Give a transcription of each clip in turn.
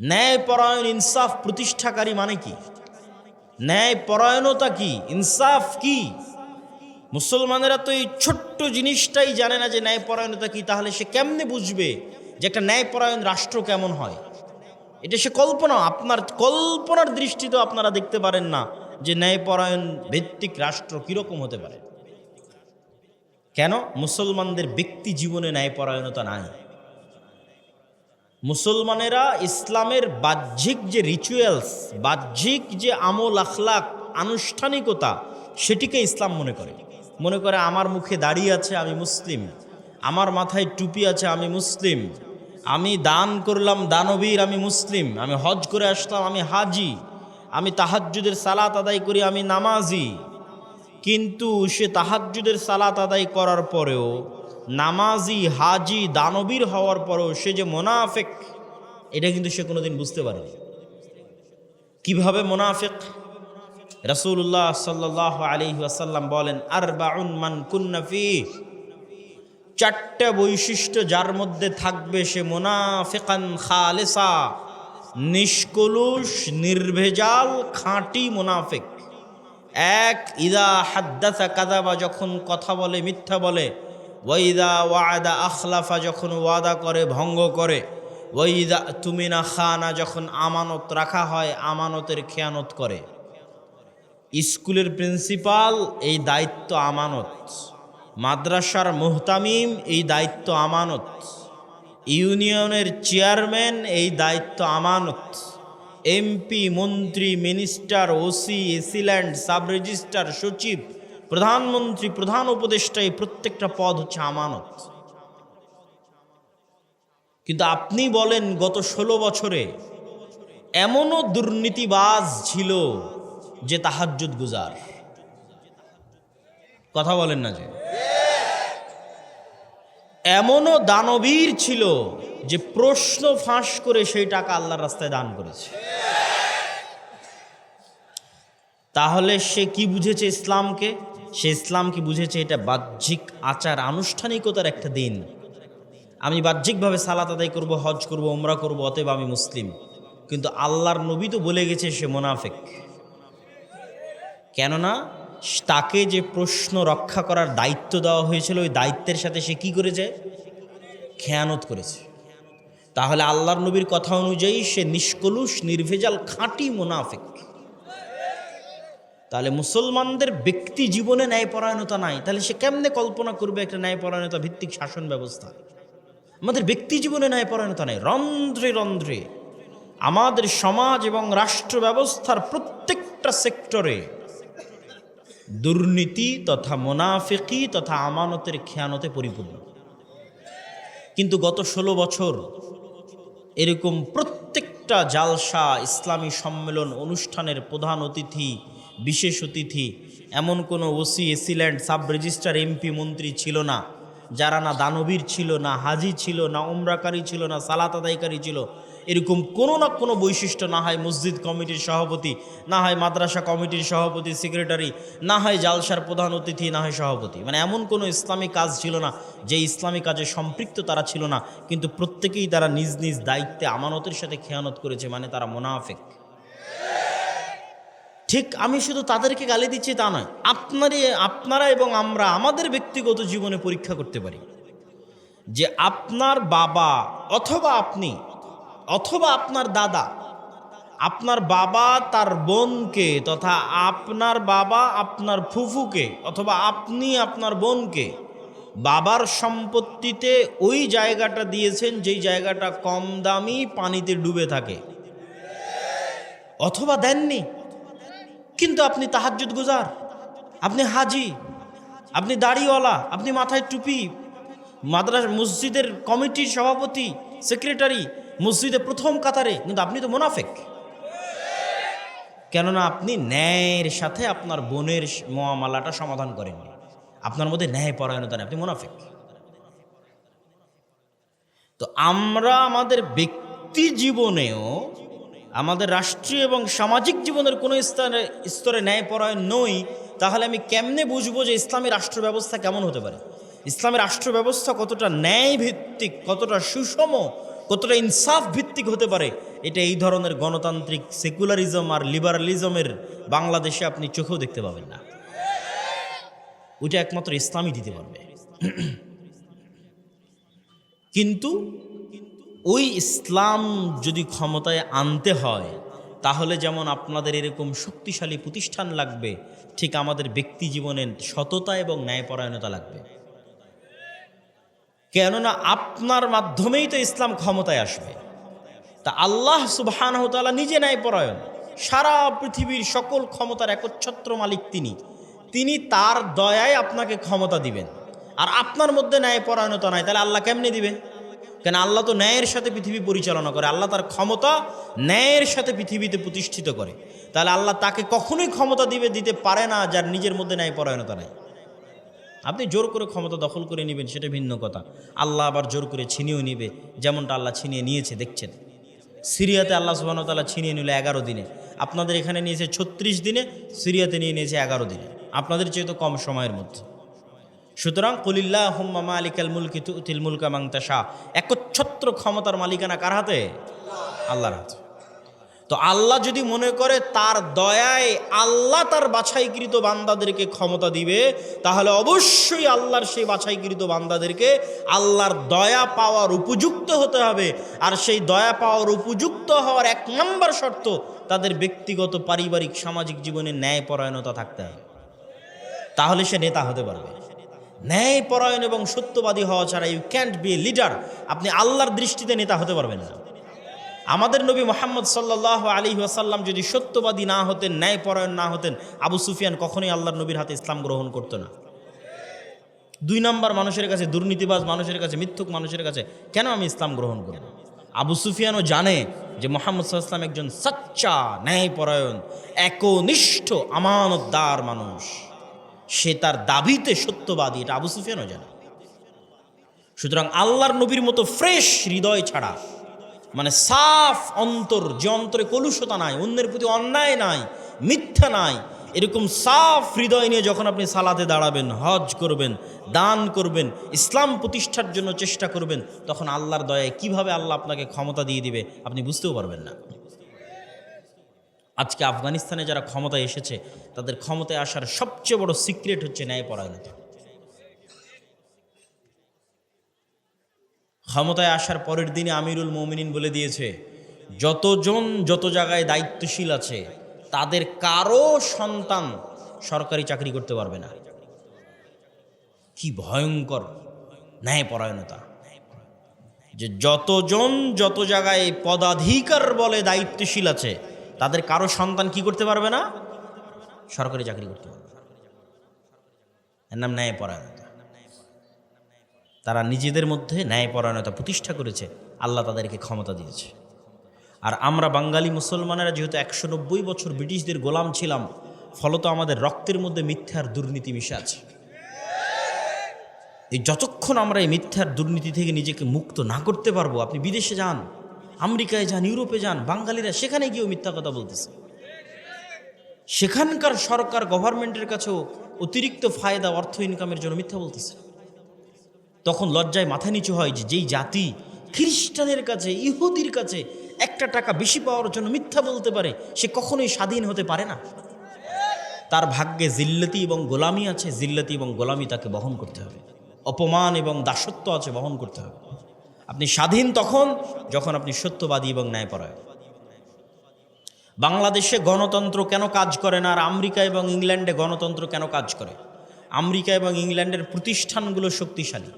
ন্যায়পরায়ণ ইনসাফ প্রতিষ্ঠাকারী মানে কি? ন্যায়পরায়ণতা কি? ইনসাফ কি? মুসলমানেরা তো এই ছোট্ট জিনিসটাই জানে না যে ন্যায়পরায়ণতা কি, তাহলে সে কেমনে বুঝবে যে একটা ন্যায়পরায়ণ রাষ্ট্র কেমন হয়? এটা সে কল্পনা, আপনার কল্পনার দৃষ্টিতেও আপনারা দেখতে পারেন না যে ন্যায়পরায়ণ ভিত্তিক রাষ্ট্র কীরকম হতে পারে। কেন? মুসলমানদের ব্যক্তি জীবনে ন্যায়পরায়ণতা নাই। মুসলমানেরা ইসলামের বাহ্যিক যে রিচুয়ালস বাহ্যিক যে আমল আখলাক, আনুষ্ঠানিকতা, সেটিকে ইসলাম মনে করে। মনে করে, আমার মুখে দাড়ি আছে, আমি মুসলিম। আমার মাথায় টুপি আছে, আমি মুসলিম। আমি দান করলাম, দানবীর, আমি মুসলিম। আমি হজ করে আসলাম, আমি হাজি। আমি তাহাজ্জুদের সালাত আদায় করি, আমি নামাজি। কিন্তু সে তাহাজ্জুদের সালাত আদায় করার পরেও নামাজি, হাজি, দানবীর হওয়ার পরও সে যে মোনাফেক, এটা কিন্তু সে কোনোদিন বুঝতে পারেনি। কীভাবে মোনাফেক? রসুল্লাহ সাল্লাহ আলী বলেন আর বাউন মান কুন্নফি চারটে বৈশিষ্ট্য যার মধ্যে থাকবে সে মোনাফেকান খালেসা। নিষ্কলুষ, নির্ভেজাল, খাঁটি মোনাফেক। এক, ইদা হাদ্দাসা কাদাবা, যখন কথা বলে, মিথ্যা বলে ওয়াইদা ওয়াদা আখলাফা যখন ওয়াদা করে, ভঙ্গ করে, ওয়াইদা তুমিনা খানা যখন আমানত রাখা হয়, আমানতের খেয়ানত করে। স্কুলের প্রিন্সিপাল, এই দায়িত্ব আমানত। মাদ্রাসার মোহতামিম, এই দায়িত্ব আমানত। ইউনিয়নের চেয়ারম্যান, এই দায়িত্ব আমানত। এমপি, মন্ত্রী, minister, OC AC land sub registrar, সচিব প্রধানমন্ত্রী, প্রধান উপদেষ্টা এই প্রত্যেকটা পদ হচ্ছে আমানত। কিন্তু আপনি বলেন, গত ষোলো বছরে এমনও দুর্নীতিবাজ ছিল যে তাহাজ্জুদ গুজার। কথা বলেন না যে। এমনও দানবীর ছিল যে প্রশ্ন ফাঁস করে সেই টাকা আল্লাহর রাস্তায় দান করেছে। তাহলে সে কি বুঝেছে ইসলামকে? সে ইসলাম কি বুঝেছে এটা বাহ্যিক আচার, আনুষ্ঠানিকতার একটা দিন। আমি বাহ্যিকভাবে সালাত আদায় করব, হজ করব ওমরা করব, অতএব আমি মুসলিম। কিন্তু আল্লাহর নবী তো বলে গেছে সে মোনাফেক। কেননা তাকে যে প্রশ্ন রক্ষা করার দায়িত্ব দেওয়া হয়েছিল, ওই দায়িত্বের সাথে সে কি করেছে? খেয়ানত করেছে। তাহলে আল্লাহর নবীর কথা অনুযায়ী সে নিষ্কলুষ, নির্ভেজাল, খাঁটি মোনাফেক। তাহলে মুসলমানদের ব্যক্তি জীবনে ন্যায়পরায়ণতা নাই। তাহলে সে কেমনে কল্পনা করবে একটা ন্যায়পরায়ণতা ভিত্তিক শাসন ব্যবস্থা? আমাদের ব্যক্তি জীবনে ন্যায়পরায়ণতা নাই। রন্ধ্রে রন্ধ্রে আমাদের সমাজ এবং রাষ্ট্র ব্যবস্থার প্রত্যেকটা সেক্টরে দুর্নীতি তথা মোনাফেকি তথা আমানতের খেয়ানতে পরিপূর্ণ। কিন্তু গত ষোলো বছর এরকম প্রত্যেকটা জালসা ইসলামী সম্মেলন অনুষ্ঠানের প্রধান অতিথি বিশেষ অতিথি। এমন কোনো OC, AC land sub registrar MP, মন্ত্রী ছিল না। যারা না দানবীর ছিল, না হাজি ছিল, না উমরাকারী ছিল, না সালাত আদায়কারী ছিল, এরকম কোনো না কোনো বৈশিষ্ট্য না হয় মসজিদ কমিটির সভাপতি, না হয় মাদ্রাসা কমিটির সভাপতি, সেক্রেটারি, না হয় জালসার প্রধান অতিথি, না হয় সভাপতি। মানে এমন কোনো ইসলামী কাজ ছিল না, যে ইসলামী কাজে সম্পৃক্ত তারা ছিল না, কিন্তু প্রত্যেকেই তারা নিজ নিজ দায়িত্বে আমানতের সাথে খেয়ানত করেছে মানে তারা মোনাফেক। ঠিক আমি শুধু তাদেরকে গালি দিচ্ছি তা নয়, আপনারই, আপনারা এবং আমরা আমাদের ব্যক্তিগত জীবনে পরীক্ষা করতে পারি যে আপনার বাবা অথবা আপনি, অথবা আপনার দাদা, আপনার বাবা তার বোনকে তথা আপনার বাবা আপনার ফুফুকে অথবা আপনি আপনার বোনকে বাবার সম্পত্তিতে ওই জায়গাটা দিয়েছেন যেই জায়গাটা কম দামি পানিতে ডুবে থাকে। অথবা দেননি। কিন্তু আপনি তাহাজ্জুদ গুজার, আপনি হাজি, আপনি দাড়িওয়ালা, আপনি মাথায় টুপি, মাদ্রাস, মসজিদের কমিটির সভাপতি, সেক্রেটারি মসজিদে প্রথম কাতারে, কিন্তু আপনি তো মোনাফেক। কেননা আপনি ন্যায়ের সাথে আপনার বোনের মহামালাটা সমাধান করেননি। আপনার মধ্যে ন্যায় পরায়ণতা নেই, আপনি মোনাফেক। তো আমরা আমাদের ব্যক্তি জীবনেও আমাদের রাষ্ট্রীয় এবং সামাজিক জীবনের কোনো স্তরে স্তরে ন্যায়পরায়ণ নই, তাহলে আমি কেমনে বুঝব যে ইসলামী রাষ্ট্র ব্যবস্থা কেমন হতে পারে? ইসলামী রাষ্ট্র ব্যবস্থা কতটা ন্যায় ভিত্তিক কতটা সুষম, কতটা ইনসাফ ভিত্তিক হতে পারে? এটা এই ধরনের গণতান্ত্রিক সেকুলারিজম আর লিবারালিজমের বাংলাদেশে আপনি চোখেও দেখতে পাবেন না। ওইটা একমাত্র ইসলামই দিতে পারবে। কিন্তু ওই ইসলাম যদি ক্ষমতায় আনতে হয়, তাহলে যেমন আপনাদের এরকম শক্তিশালী প্রতিষ্ঠান লাগবে, ঠিক আমাদের ব্যক্তি জীবনের সততা এবং ন্যায়পরায়ণতা লাগবে। কেননা আপনার মাধ্যমেই তো ইসলাম ক্ষমতায় আসবে। তা আল্লাহ সুবাহানহতালা নিজে ন্যায়পরায়ণ। সারা পৃথিবীর সকল ক্ষমতার একচ্ছত্র মালিক তিনি। তিনি তার দয়ায় আপনাকে ক্ষমতা দিবেন। আর আপনার মধ্যে ন্যায়পরায়ণতা নাই, তাহলে আল্লাহ কেমনে দিবে? কেন আল্লাহ তো ন্যায়ের সাথে পৃথিবী পরিচালনা করে, আল্লাহ তার ক্ষমতা ন্যায়ের সাথে পৃথিবীতে প্রতিষ্ঠিত করে। তাহলে আল্লাহ তাকে কখনোই ক্ষমতা দিবে, দিতে পারে না, যার নিজের মধ্যে ন্যায়পরায়ণতা নাই। আপনি জোর করে ক্ষমতা দখল করে নেবেন, সেটা ভিন্ন কথা। আল্লাহ আবার জোর করে ছিনিয়েও নিবে, যেমনটা আল্লাহ ছিনিয়ে নিয়েছে, দেখছেন। সিরিয়াতে আল্লাহ সুবাহতাল্লাহ ছিনিয়ে নিল এগারো দিনে। আপনাদের এখানে নিয়েছে ছত্রিশ দিনে, সিরিয়াতে নিয়ে নিয়েছে এগারো দিনে। আপনাদের চেয়ে তো কম সময়ের মধ্যে। সুতরাং কলিল্লাহ হুম্মা মালিকাল মুলকি তুতিল মুলকা মাংতাশা একচ্ছত্র ক্ষমতার মালিকানা কার হাতে? আল্লাহর হাতে। তো আল্লাহ যদি মনে করে তার দয়ায় আল্লাহ তার বাছাইকৃত বান্দাদেরকে ক্ষমতা দিবে, তাহলে অবশ্যই আল্লাহর সেই বাছাইকৃত বান্দাদেরকে আল্লাহর দয়া পাওয়ার উপযুক্ত হতে হবে। আর সেই দয়া পাওয়ার উপযুক্ত হওয়ার এক নম্বর শর্ত তাদের ব্যক্তিগত, পারিবারিক, সামাজিক জীবনে ন্যায়পরায়ণতা থাকতে হবে। তাহলে সে নেতা হতে পারবে। ন্যায়পরায়ণ এবং সত্যবাদী হওয়া ছাড়া you can't be a leader আপনি আল্লাহর দৃষ্টিতে নেতা হতে পারবেন না। আমাদের নবী মোহাম্মদ সাল্লাহ আলী ওয়াসাল্লাম যদি সত্যবাদী না হতেন, ন্যায়পরায়ণ না হতেন, আবু সুফিয়ান কখনোই আল্লাহর নবীর হাতে ইসলাম গ্রহণ করতো না। দুই নম্বর মানুষের কাছে, দুর্নীতিবাজ মানুষের কাছে, মিথ্যুক মানুষের কাছে কেন আমি ইসলাম গ্রহণ করব? আবু সুফিয়ানও জানে যে মোহাম্মদ সাল্লাম একজন সচ্চা, ন্যায়পরায়ণ, একনিষ্ঠ, আমানতদার মানুষ। সে তার দাবিতে সত্যবাদী এটা আবু সুফিয়ানও জানে। সুতরাং আল্লাহর নবীর মতো ফ্রেশ হৃদয় ছাড়া মানে সাফ অন্তর, যে অন্তরে কলুষতা নাই, অন্যের প্রতি অন্যায় নাই, মিথ্যা নাই, এরকম সাফ হৃদয় নিয়ে যখন আপনি সালাতে দাঁড়াবেন, হজ করবেন, দান করবেন, ইসলাম প্রতিষ্ঠার জন্য চেষ্টা করবেন, তখন আল্লাহর দয়ায় কীভাবে আল্লাহ আপনাকে ক্ষমতা দিয়ে দিবে, আপনি বুঝতেও পারবেন না। আজকে আফগানিস্তানে যারা ক্ষমতায় এসেছে, তাদের ক্ষমতায় আসার সবচেয়ে বড় সিক্রেট হচ্ছে ন্যায়পরায়ণতা। ক্ষমতায় আসার পরের দিনে আমিরুল মমিনিন বলে দিয়েছে, যতজন যত জায়গায় দায়িত্বশীল আছে, তাদের কারও সন্তান সরকারি চাকরি করতে পারবে না। কি ভয়ঙ্কর ন্যায়পরায়ণতা। যে যতজন যত জায়গায় পদাধিকার বলে দায়িত্বশীল আছে তাদের কারও সন্তান কি করতে পারবে না? সরকারি চাকরি করতে পারবে। এর নাম ন্যায়পরায়ণতা। তারা নিজেদের মধ্যে ন্যায়পরায়ণতা প্রতিষ্ঠা করেছে, আল্লাহ তাদেরকে ক্ষমতা দিয়েছে। আর আমরা বাঙালি মুসলমানেরা যেহেতু একশো নব্বই বছর ব্রিটিশদের গোলাম ছিলাম, ফলত আমাদের রক্তের মধ্যে মিথ্যার দুর্নীতি মিশে আছে। এই যতক্ষণ আমরা এই মিথ্যার দুর্নীতি থেকে নিজেকে মুক্ত না করতে পারব, আপনি বিদেশে যান আমেরিকায় যান, ইউরোপে যান, বাঙালিরা সেখানে গিয়েও মিথ্যা কথা বলতেছে। সেখানকার সরকার গভর্নমেন্টের কাছেও অতিরিক্ত ফায়দা, অর্থ ইনকামের জন্য মিথ্যা বলতেছে। তখন লজ্জায় মাথা নিচু হয় যে যেই জাতি খ্রিস্টানের কাছে, ইহুদির কাছে একটা টাকা বেশি পাওয়ার জন্য মিথ্যা বলতে পারে, সে কখনোই স্বাধীন হতে পারে না। তার ভাগ্যে জিল্লতি এবং গোলামি আছে, জিল্লতি এবং গোলামি তাকে বহন করতে হবে। অপমান এবং দাসত্ব আছে, বহন করতে হবে। আপনি স্বাধীন তখন, যখন আপনি সত্যবাদী এবং ন্যায়পরায়ণ। বাংলাদেশে গণতন্ত্র কেন কাজ করে না, আর আমেরিকা এবং ইংল্যান্ডে গণতন্ত্র কেন কাজ করে? আমেরিকা এবং ইংল্যান্ডের প্রতিষ্ঠানগুলো শক্তিশালী।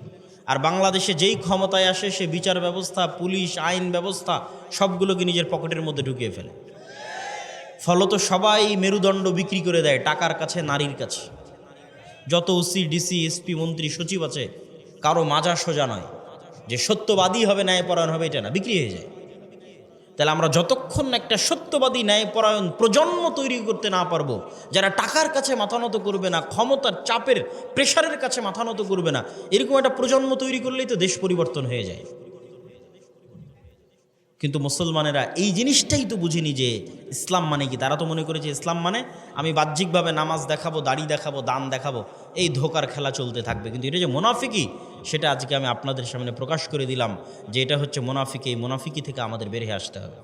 আর বাংলাদেশে যেই ক্ষমতায় আসে, সে বিচার ব্যবস্থা, পুলিশ, আইন ব্যবস্থা, সবগুলোকে নিজের পকেটের মধ্যে ঢুকিয়ে ফেলে। ফলত সবাই মেরুদণ্ড বিক্রি করে দেয়, টাকার কাছে, নারীর কাছে। যত ওসি, ডিসি, এসপি, মন্ত্রী, সচিব আছে, কারও মাজা সোজা নয়। যে সত্যবাদী হবে, ন্যায়পরায়ণ হবে, এটা না, বিক্রি হয়ে যায়। তাহলে আমরা যতক্ষণ একটা সত্যবাদী, ন্যায়পরায়ণ প্রজন্ম তৈরি করতে না পারব, যারা টাকার কাছে মাথা নত করবে না, ক্ষমতার চাপের, প্রেশারের কাছে মাথা নত করবে না, এরকম একটা প্রজন্ম তৈরি করলেই তো দেশ পরিবর্তন হয়ে যায়। কিন্তু মুসলমানেরা এই জিনিসটাই তো বুঝিনি যে ইসলাম মানে কি। তারা তো মনে করেছে ইসলাম মানে আমি বাহ্যিকভাবে নামাজ দেখাবো, দাড়ি দেখাবো, দান দেখাবো। এই ধোকার খেলা চলতে থাকবে। কিন্তু এটা যে মোনাফিকি, সেটা আজকে আমি আপনাদের সামনে প্রকাশ করে দিলাম যে এটা হচ্ছে মোনাফিকি, এই মোনাফিকি থেকে আমাদের বেরিয়ে আসতে হবে।